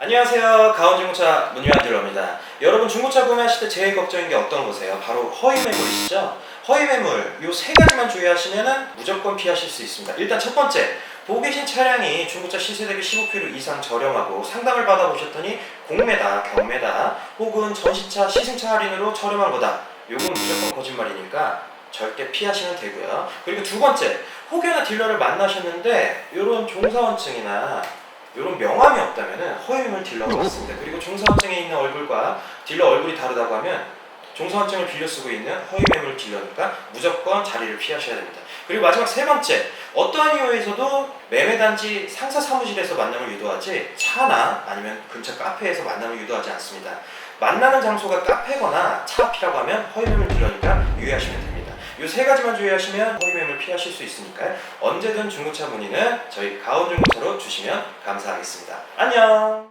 안녕하세요. 가온중고차 문유한 딜러입니다. 여러분 중고차 구매하실 때 제일 걱정인 게 어떤 거세요? 바로 허위 매물이시죠? 허위 매물 요 세 가지만 주의하시면은 무조건 피하실 수 있습니다. 일단 첫 번째 보고 계신 차량이 중고차 시세 대비 15km 이상 저렴하고 상담을 받아보셨더니 공매다, 경매다 혹은 전시차, 시승차 할인으로 저렴한 거다. 요건 무조건 거짓말이니까 절대 피하시면 되고요. 그리고 두 번째 혹여나 딜러를 만나셨는데 이런 종사원증이나 이런 명함이 없다면 허위매물 딜러가 맞습니다. 그리고 종사원증에 있는 얼굴과 딜러 얼굴이 다르다고 하면 종사원증을 빌려 쓰고 있는 허위매물 딜러니까 무조건 자리를 피하셔야 됩니다. 그리고 마지막 세 번째 어떠한 이유에서도 매매단지 상사 사무실에서 만남을 유도하지 차나 아니면 근처 카페에서 만남을 유도하지 않습니다. 만나는 장소가 카페거나 차 앞이라고 하면 허위매물 딜러니까. 가지만 주의하시면 허위매물 피하실 수 있으니까요. 언제든 중고차 문의는 저희 가온중고차로 주시면 감사하겠습니다. 안녕!